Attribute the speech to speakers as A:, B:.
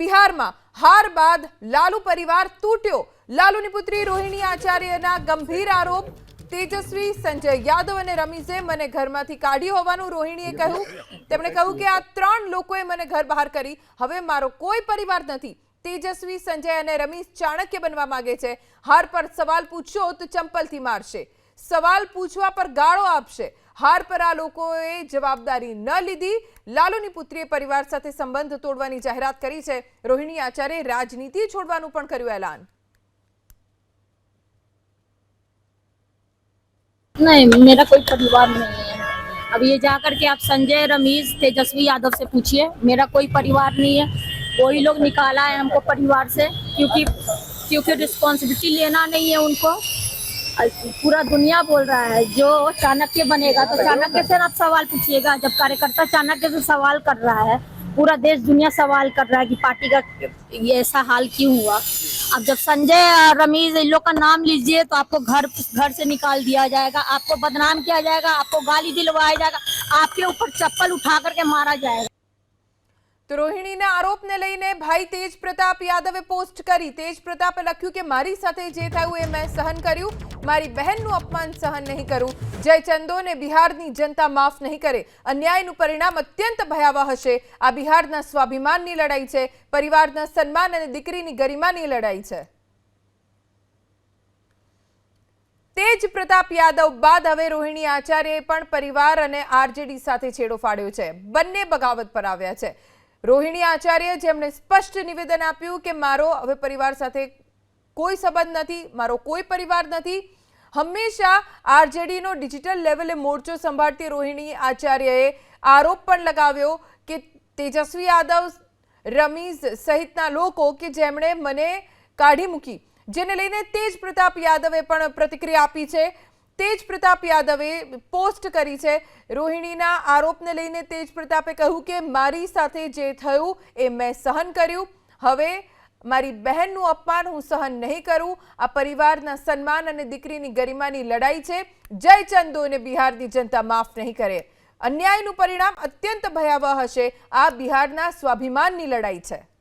A: બિહારમાં હાર બાદ લાલુ પરિવાર તૂટ્યો. લાલુની પુત્રી રોહિણી આચાર્યના ગંભીર આરોપ. તેજસ્વી સંજય યાદવ અને રમીઝે મને ઘરમાંથી કાઢી હોવાનું રોહિણીએ કહ્યું. તેમણે કહ્યું કે આ ત્રણ લોકોએ મને ઘર બહાર કરી. હવે મારો કોઈ પરિવાર નથી. તેજસ્વી, સંજય અને રમીશ ચાણક્ય બનવા માંગે છે. હાર પર સવાલ પૂછશો તો ચંપલથી મારશે. સવાલ પૂછવા પર ગાળો આપશે હાર પર આ લોકોએ જવાબદારી ન લીધી લાલુની પુત્રીએ પરિવાર સાથે સંબંધ તોડવાની જાહેરાત કરી છે રોહિણી આચાર્ય રાજનીતિ છોડવાનું પણ કર્યું એલાન
B: नहीं मेरा कोई परिवार नहीं है अब ये जाकर के आप संजय रमीज तेजस्वी यादव से पूछिए मेरा कोई परिवार नहीं है वही लोग निकाला है हमको परिवार से क्योंकि क्योंकि रिस्पॉन्सिबिलिटी लेना नहीं है उनको और पूरा दुनिया बोल रहा है, जो चाणक्य बनेगा तो चाणक्य से आप सवाल पूछिएगा। जब कार्यकर्ता चाणक्य से सवाल कर रहा है, पूरा देश दुनिया सवाल कर रहा है कि पार्टी का ये ऐसा हाल क्यों हुआ। अब जब संजय रमीज, इन लोग का नाम लीजिए तो आपको घर घर से निकाल दिया जाएगा, आपको बदनाम किया जाएगा, आपको गाली दिलवाया जाएगा, आपके ऊपर चप्पल उठा करके मारा जाएगा।
A: તો રોહિણીના આરોપને લઈને ભાઈ તેજ પ્રતાપ યાદવે પોસ્ટ કરી. તેજ પ્રતાપે લખ્યું કે મારી સાથે જે થયું એ મેં સહન કર્યું. મારી બહેનનું અપમાન સહન નહીં કરું. જય ચંદોને બિહારની જનતા માફ નહીં કરે. અન્યાયનું પરિણામ અત્યંત ભયાવહ હશે. આ બિહારના સ્વાભિમાનની લડાઈ છે. પરિવારના સન્માન અને દીકરીની ગરિમાની લડાઈ છે. તેજ પ્રતાપ યાદવ બાદ હવે રોહિણી આચાર્યએ પણ પરિવાર અને આરજેડી સાથે છેડો ફાડ્યો છે. બંને બગાવત પર આવ્યા છે. રોહિણી આચાર્ય જેમણે સ્પષ્ટ નિવેદન આપ્યું કે મારો હવે પરિવાર સાથે કોઈ સંબંધ નથી, મારો કોઈ પરિવાર નથી. હંમેશા આરજેડીનો ડિજિટલ લેવલે મોરચો સંભાળતી રોહિણી આચાર્યએ આરોપ પણ લગાવ્યો કે તેજસ્વી યાદવ, રમીઝ સહિતના લોકો કે જેમણે મને કાઢી મૂકી, જેને લઈને તેજ પ્રતાપ યાદવે પણ પ્રતિક્રિયા આપી છે. તેજ પ્રતાપ યાદવે પોસ્ટ કરી છે. રોહિણીના આરોપને લઈને તેજ પ્રતાપે કહ્યું કે મારી સાથે જે થયું એ મેં સહન કર્યું. હવે મારી બહેનનું અપમાન હું સહન નહીં કરું. આ પરિવારના સન્માન અને દીકરીની ગરિમાની લડાઈ છે. જય ચંદોને બિહારની જનતા માફ નહીં કરે. અન્યાયનું પરિણામ અત્યંત ભયાવહ હશે. આ બિહારના સ્વાભિમાનની લડાઈ છે.